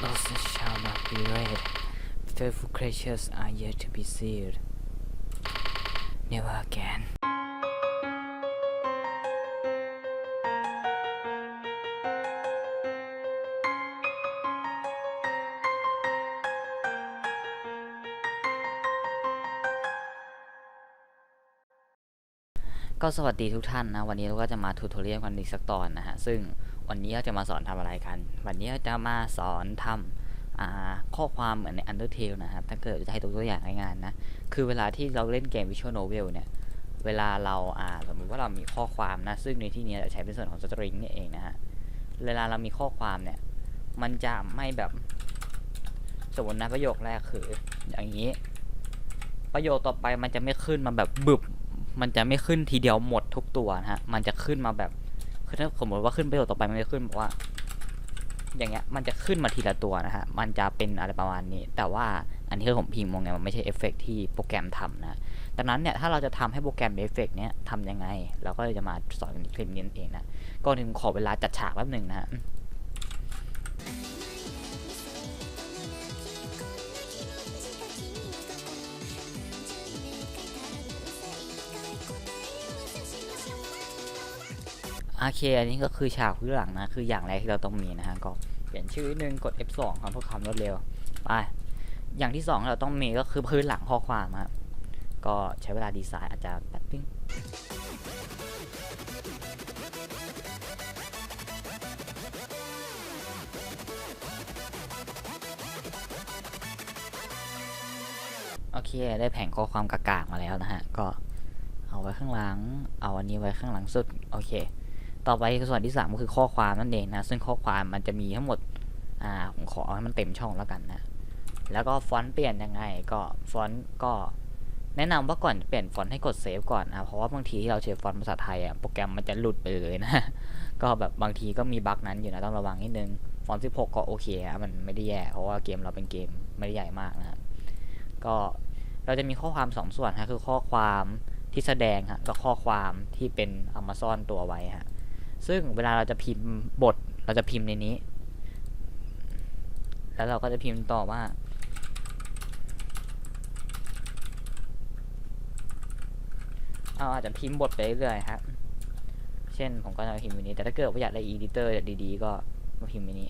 Losses shall not be read. Faithful creatures are yet to be sealed. Never again. ก็สวัสดีทุกท่านนะวันนี้เราก็จะมาทูทอเรียลกันอีกสักตอนนะฮะซึ่งวันนี้เราจะมาสอนทำอะไรกัน วันนี้เราจะมาสอนทำอ่าข้อความเหมือนใน Undertale นะครับถ้าเกิดจะให้ตัวอย่างง่ายๆนะคือเวลาที่เราเล่นเกม Visual Novel เนี่ยเวลาเราอ่าสมมติว่าเรามีข้อความนะซึ่งในที่นี้จะใช้เป็นส่วนของสตริงนี่เองนะฮะเวลาเรามีข้อความเนี่ยมันจะไม่แบบสมมตินะประโยคแรกคืออย่างนี้ ประโยคต่อไปมันจะไม่ขึ้นมาแบบบึบ มันจะไม่ขึ้นทีเดียวหมดทุกตัวนะฮะ มันจะขึ้นมาแบบคือถ้าสมมติว่าขึ้นประโยคต่อไปมันจะขึ้นบอกว่า อย่างเงี้ย มันจะขึ้นมาทีละตัวนะฮะ มันจะเป็นอะไรประมาณนี้ แต่ว่าอันที่ผมพิมพ์มองไงมันไม่ใช่เอฟเฟกต์ที่โปรแกรมทำนะดังนั้นเนี่ยถ้าเราจะทำให้โปรแกรมเอฟเฟกต์เนี้ยทำยังไง เราก็เลยจะมาสอนในคลิปนี้เองนะก่อนถึงขอเวลาจัดฉากแป๊บหนึ่งนะฮะ โอเค อันนี้ก็คือฉากพื้นหลังนะ คืออย่างแรกที่เราต้องมีนะฮะ ก็เปลี่ยนชื่อนิดนึงกด F2 ครับเพื่อความรวดเร็ว ไป อย่างที่สองที่เราต้องมีก็คือพื้นหลังข้อความครับก็ใช้เวลาดีไซน์อาจจะแป๊บนึงโอเค ได้แผงข้อความกากๆมาแล้วนะฮะ ก็เอาไว้ข้างหลัง เอาอันนี้ไว้ข้างหลังสุด โอเค ต่อไปส่วนที่สามก็คือข้อความนั่นเองนะซึ่งข้อความมันจะมีทั้งหมดอ่าผมขอให้มันเต็มช่องแล้วกันนะแล้วก็ฟอนต์เปลี่ยนยังไงก็ฟอนต์ก็แนะนำว่าก่อนเปลี่ยนฟอนต์ให้กดเซฟก่อนนะเพราะว่าบางทีที่เราใช้ฟอนต์ภาษาไทยอะโปรแกรมมันจะหลุดไปเลยนะก็แบบบางทีก็มีบั๊กนั้นอยู่นะต้องระวังนิดนึงฟอนต์16 ก็โอเคฮะมันไม่ได้แย่เพราะว่าเกมเราเป็นเกมไม่ได้ใหญ่มากนะก็เราจะมีข้อความสองส่วนฮะคือข้อความที่แสดงฮะกับข้อความที่เป็นเอามาซ่อนตัวไว้ฮะ ซึ่งเวลาเราจะพิมพ์บทเราจะพิมพ์ในนี้ แล้วเราก็จะพิมพ์ต่อว่า เอาอาจจะพิมพ์บทไปเรื่อยๆครับ เช่นผมก็จะพิมพ์ในนี้ แต่ถ้าเกิดว่าอยากได้อีดิเตอร์ดีๆก็มาพิมพ์ในนี้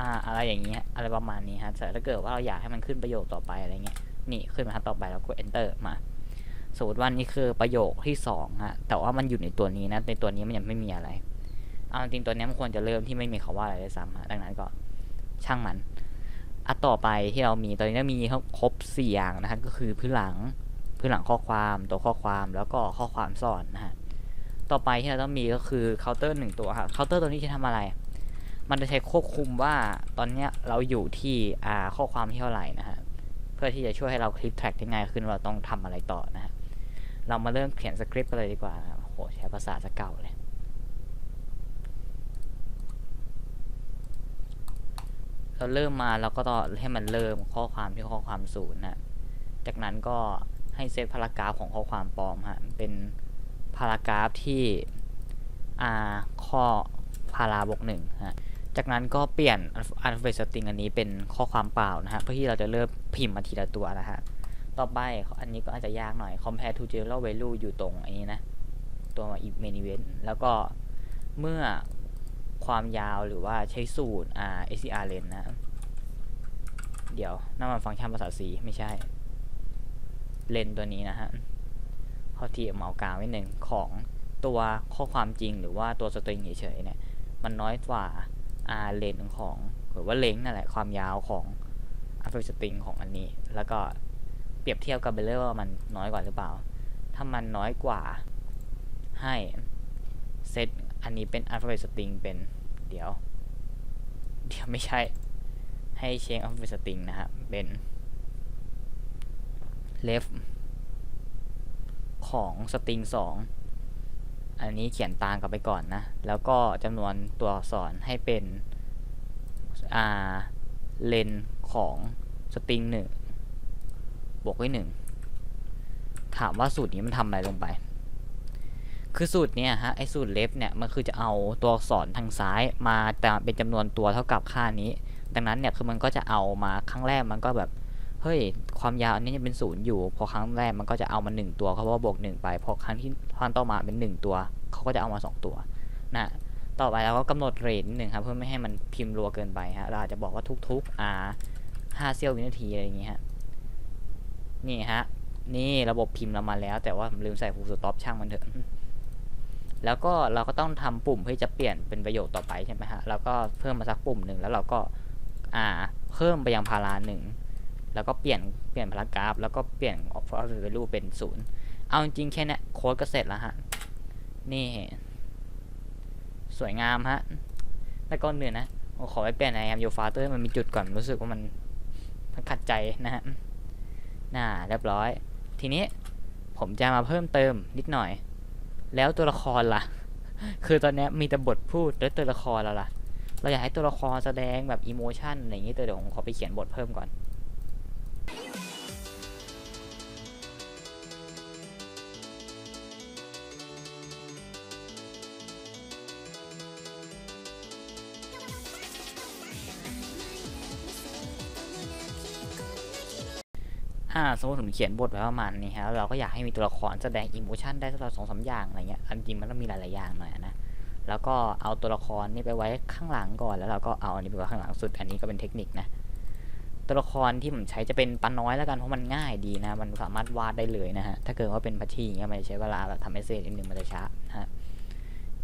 อ่าอะไรอย่างเงี้ยอะไรประมาณนี้ฮะแต่ถ้าเกิดว่าเราอยากให้มันขึ้นประโยคต่อไปอะไรเงี้ยนี่ขึ้นมาต่อไปแล้วกด enter มาสมมติว่านี่คือประโยคที่สองฮะแต่ว่ามันอยู่ในตัวนี้นะในตัวนี้มันยังไม่มีอะไรเอาจริงตัวนี้มันควรจะเริ่มที่ไม่มีคาว่าอะไรเลยซ้ำฮะดังนั้นก็ช่างมันอันต่อไปที่เรามีตอนนี้มีครบสี่อย่างนะฮะก็คือพื้นหลังพื้นหลังข้อความตัวข้อความแล้วก็ข้อความซ่อนนะฮะต่อไปที่เราต้องมีก็คือเคาน์เตอร์หนึ่งตัวครับเคาน์เตอร์ตัวนี้จะทำอะไร มันจะใช้ควบคุมว่าตอนเนี้ยเราอยู่ที่อ่าข้อความที่เท่าไหร่นะฮะเพื่อที่จะช่วยให้เราคลิปแทร็กได้ง่ายขึ้นเราต้องทำอะไรต่อนะฮะเรามาเริ่มเขียนสคริปต์กันเลยดีกว่านะโอ้โหใช้ภาษาจะเก่าเลยเราเริ่มมาเราก็ต้องให้มันเริ่มข้อความที่ข้อความศูนย์นะจากนั้นก็ให้เซตพารากราฟของข้อความปลอมฮะเป็นพารากราฟที่อ่าข้อพาราบวกหนึ่งฮะ จากนั้นก็เปลี่ยน alphabet string อันนี้เป็นข้อความเปล่านะฮะเพื่อที่เราจะเริ่มพิมพ์มาทีละตัวนะฮะต่อไปอันนี้ก็อาจจะยากหน่อย compare to general value อยู่ตรงอันนี้นะตัว main event แล้วก็เมื่อความยาวหรือว่าใช้สูตรอ่า scr len นะเดี๋ยวนั่นมันฟังก์ชันภาษา C ไม่ใช่ เลนตัวนี้นะฮะพอที่เมาส์กลางไว้หนึ่งของตัวข้อความจริงหรือว่าตัวสตริงเฉยๆเนี่ย มันน้อยกว่า เลนของหรือว่าเลงนั่นแหละความยาวของอัลฟาสติงของอันนี้ แล้วก็เปรียบเทียบกันไปเลยว่ามันน้อยกว่าหรือเปล่า ถ้ามันน้อยกว่าให้เซตอันนี้เป็นอัลเบตสติงเป็นเดี๋ยว เดี๋ยวไม่ใช่ให้เชงอัลเบตสติงนะฮะเป็น left ของสตริง2 อันนี้เขียนตามกลับไปก่อนนะ แล้วก็จำนวนตัวอักษรให้เป็นอ่าเลนของสตริงหนึ่งบวกด้วยหนึ่งถามว่าสูตรนี้มันทำอะไรลงไป คือสูตรเนี้ยฮะไอสูตรเลฟเนี่ยมันคือจะเอาตัวอักษรทางซ้ายมาแต่เป็นจำนวนตัวเท่ากับค่านี้ ดังนั้นเนี่ยคือมันก็จะเอามาครั้งแรกมันก็แบบ เฮ้ย ความยาวอันนี้ยังเป็นศูนย์อยู่ พอครั้งแรกมันก็จะเอามาหนึ่งตัวเขาว่าบวกหนึ่งไป พอครั้งที่ครั้งต่อมาเป็นหนึ่งตัว เขาก็จะเอามาสองตัว นะ ต่อไปเราก็กำหนดเรทหนึ่งครับ เพื่อไม่ให้มันพิมพ์รัวเกินไปฮะ เราอาจจะบอกว่าทุกๆ r ห้าเสี้ยววินาทีอะไรอย่างเงี้ยฮะ นี่ฮะ นี่ระบบพิมพ์เรามาแล้ว แต่ว่าผมลืมใส่ full stop ช่างมันเถอะ แล้วก็เราก็ต้องทำปุ่มเพื่อจะเปลี่ยนเป็นประโยคต่อไปใช่ไหมฮะ แล้วก็เพิ่มมาสักปุ่มหนึ่งแล้วเราก็ อ่า เพิ่มไปยังพาราหนึ่ง แล้วก็เปลี่ยนเปลี่ยนพารากราฟ แล้วก็เปลี่ยน absolute value เป็นศูนย์เอาจริงแค่นี้โค้ดก็เสร็จแล้วฮะ นี่ สวยงามฮะ แล้วก็เหนื่อยนะขอไปเปลี่ยนใน am your father มันมีจุดก่อนรู้สึกว่ามันมันขัดใจนะฮะ น่าเรียบร้อย ทีนี้ผมจะมาเพิ่มเติมนิดหน่อย แล้วตัวละครล่ะ คือตอนนี้มีแต่บทพูดแล้วตัวละครเราล่ะ เราอยากให้ตัวละครแสดงแบบอิโมชันอะไรอย่างงี้แต่เดี๋ยวผมขอไปเขียนบทเพิ่มก่อน อ่าสมมติผมเขียนบทไว้ประมาณนี้ฮะเราก็อยากให้มีตัวละครแสดงอิโมชันได้สักสองสามอย่างอะไรเงี้ยอันจริงมันต้องมีหลายๆอย่างหน่อยนะแล้วก็เอาตัวละครนี่ไปไว้ข้างหลังก่อนแล้วเราก็เอาอันนี้ไปไว้ข้างหลังสุด อันนี้ก็เป็นเทคนิคนะตัวละครที่ผมใช้จะเป็นปันน้อยแล้วกันเพราะมันง่ายดีนะ มันสามารถวาดได้เลยนะฮะถ้าเกิดว่าเป็นพัชชีอย่างเงี้ยมันจะใช้เวลาแบบทำให้เสร็จนิดนึงมันจะช้านะฮะ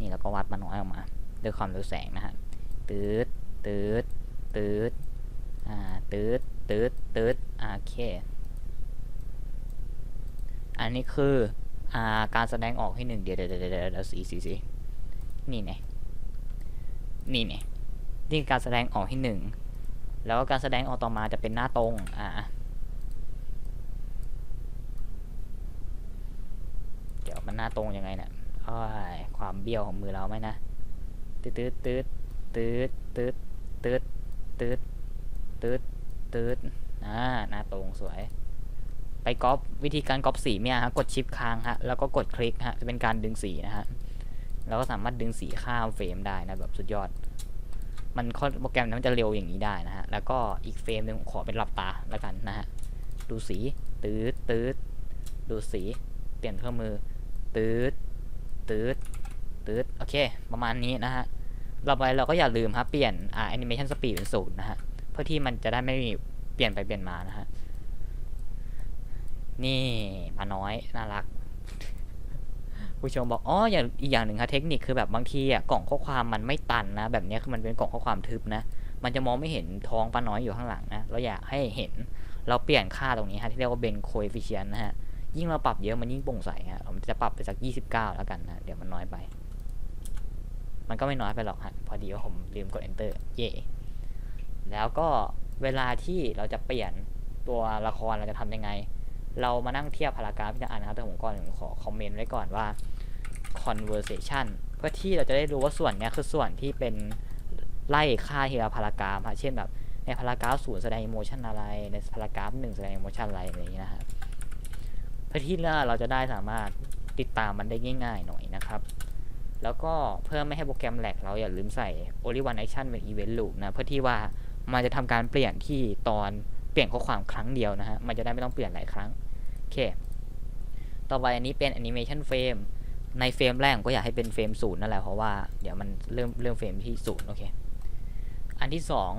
นี่เราก็วาดปันน้อยออกมาด้วยความเร็วแสงนะฮะตืดตืดตืดอ่าตืดตืดตืดอ่าโอเค อันนี้คืออ่าการแสดงออกให้หนึ่งเดี๋ยวเดี๋ยวเดี๋ยวเดี๋ยวสีสีสีนี่ไงนี่ไงนี่การแสดงออกให้หนึ่งแล้วก็การแสดงออกต่อมาจะเป็นหน้าตรงอ่าเดี๋ยวมันหน้าตรงยังไงเนี่ยอ้ยความเบี้ยวของมือเราไหมนะตืดตืดตืดตืดตืดตืดตืดตืดตืดอ่าหน้าตรงสวย ไปก๊อปวิธีการก๊อปสีเนี่ยฮะกดชิปค้างฮะแล้วก็กดคลิกฮะจะเป็นการดึงสีนะฮะเราก็สามารถดึงสีข้ามเฟรมได้นะแบบสุดยอด มันข้อโปรแกรมนั้นมันจะเร็วอย่างนี้ได้นะฮะแล้วก็อีกเฟรมหนึ่งขอเป็นหลับตาแล้วกันนะฮะดูสีตืดตืดดูสีเปลี่ยนเครื่องมือตืดตืดตืดโอเค ประมาณนี้นะฮะเราไปเราก็อย่าลืมครับเปลี่ยนอ่าแอนิเมชันสปีดเป็นศูนย์นะฮะเพื่อที่มันจะได้ไม่มีเปลี่ยนไปเปลี่ยนมานะฮะ นี่ปลาน้อยน่ารัก ผู้ชมบอกอ๋ออย่างอีกอย่างหนึ่งครับเทคนิคคือแบบบางทีอะกล่องข้อความมันไม่ตันนะ แบบนี้คือมันเป็นกล่องข้อความทึบนะ มันจะมองไม่เห็นท้องปลาน้อยอยู่ข้างหลังนะเราอยากให้เห็นเราเปลี่ยนค่าตรงนี้ฮะที่เรียกว่าเบนโคเอฟฟิเชียนนะฮะยิ่งเราปรับเยอะมันยิ่งโปร่งใสฮะผมจะปรับไปสัก 29 แล้วกันนะ เดี๋ยวมันน้อยไป มันก็ไม่น้อยไปหรอกฮะพอดีว่าผมลืมกด enter เย่แล้วก็เวลาที่เราจะเปลี่ยนตัวละครเราจะทำยังไง เรามานั่งเทียบพารากราฟที่จะอ่านนะครับแต่ผมก่อนผมขอคอมเมนต์ไว้ก่อนว่า conversation เพื่อที่เราจะได้รู้ว่าส่วนนี้คือส่วนที่เป็นไล่ค่าทีละพารากราฟเช่นแบบในพารากราฟศูนย์แสดง emotion อะไร ในพารากราฟหนึ่งแสดง emotion อะไรอะไรอย่างเงี้ยนะฮะเพื่อที่เราจะได้สามารถติดตามมันได้ง่าย ๆ หน่อยนะครับ แล้วก็เพื่อไม่ให้โปรแกรมแหลกเราอย่าลืมใส่ only one action เป็น event loop นะ เพื่อที่ว่ามันจะทำการเปลี่ยนที่ตอนเปลี่ยนข้อความครั้งเดียวนะฮะ มันจะได้ไม่ต้องเปลี่ยนหลายครั้ง อเค ต่อไปอันนี้เป็น animation frame ในเฟรมแรกผมก็อยากให้เป็นเฟรมศูนย์นั่นแหละเพราะว่าเดี๋ยวมันเริ่มเริ่มเฟรมที่ศูนย์โอเค อันที่สอง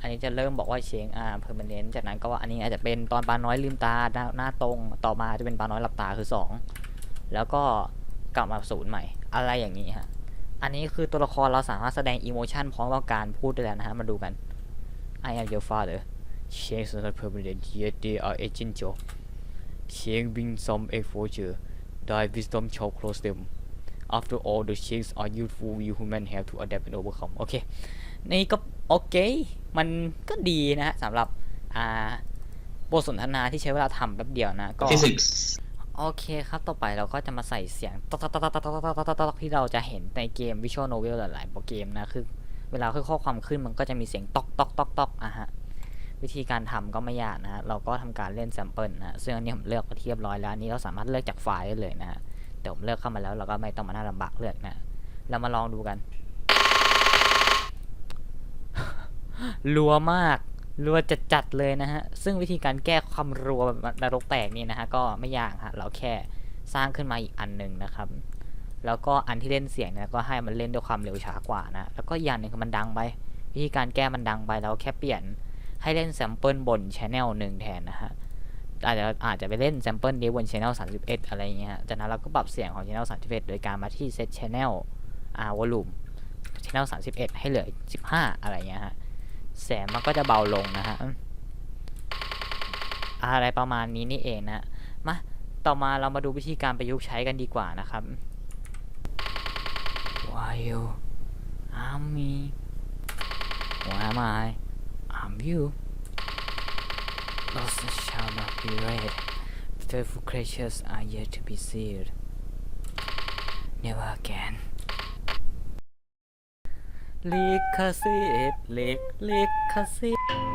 อันนี้จะเริ่มบอกว่า change arm permanent จากนั้นก็ว่าอันนี้อาจจะเป็นตอนปลาน้อยลืมตาหน้าหน้าตรงต่อมาจะเป็นปลาน้อยหลับตาคือสองแล้วก็กลับมาศูนย์ใหม่ อะไรอย่างนี้ฮะอันนี้คือตัวละครเราสามารถแสดง emotion พร้อมกับการพูดได้แล้วนะฮะมาดูกัน I am your father Change is not permanent yet they are essential Change Caving some exposure, thy wisdom shall close them. After all, the chains are useful we human have to adapt and overcome. โอเคนี่ก็โอเค มันก็ดีนะฮะสำหรับ อ่าบทสนทนาที่ใช้เวลาทำแป๊บเดียวนะ ก็โอเคครับ ต่อไปเราก็จะมาใส่เสียงที่เราจะเห็นในเกม Visual Novel หลายๆโปรเกมนะ คือ เวลาขึ้นข้อความขึ้นมันก็จะมีเสียงตอกตอกตอกตอกอะฮะ วิธีการทำก็ไม่ยากนะฮะเราก็ทำการเล่นแซมเปิลนะฮะซึ่งอันนี้ผมเลือกไปเรียบร้อยแล้วอันนี้เราสามารถเลือกจากไฟล์ได้เลยนะฮะแต่ผมเลือกเข้ามาแล้วเราก็ไม่ต้องมาน่าลำบากเลือกนะเรามาลองดูกันรัวมากรัวจัดๆเลยนะฮะ ซึ่งวิธีการแก้ความรัวแบบนรกแตกนี่นะฮะก็ไม่ยากฮะ เราแค่สร้างขึ้นมาอีกอันหนึ่งนะครับ แล้วก็อันที่เล่นเสียงเนี่ยก็ให้มันเล่นด้วยความเร็วช้ากว่านะ แล้วก็อย่างหนึ่งคือมันดังไป วิธีการแก้มันดังไปเราแค่เปลี่ยน ให้เล่นแซมเปิลบนชแนลหนึ่งแทนนะฮะอาจจะอาจจะไปเล่นแซมเปิลนี้บนชแนล31 อะไรอย่างเงี้ยฮะจากนั้นเราก็ปรับเสียงของชแนล31 โดยการมาที่ set channel อ่าวอลลุ่ม channel 31 ให้เหลือ 15 อะไรเงี้ยฮะแสงมันก็จะเบาลงนะฮะอะไรประมาณนี้นี่เองนะมาต่อมาเรามาดูวิธีการประยุกต์ใช้กันดีกว่านะครับ Why you I'm me Why am I I'm you Lost shall not be read Faithful creatures are yet to be sealed Never again ลิขสิทธิ์ลิขลิขสิทธิ์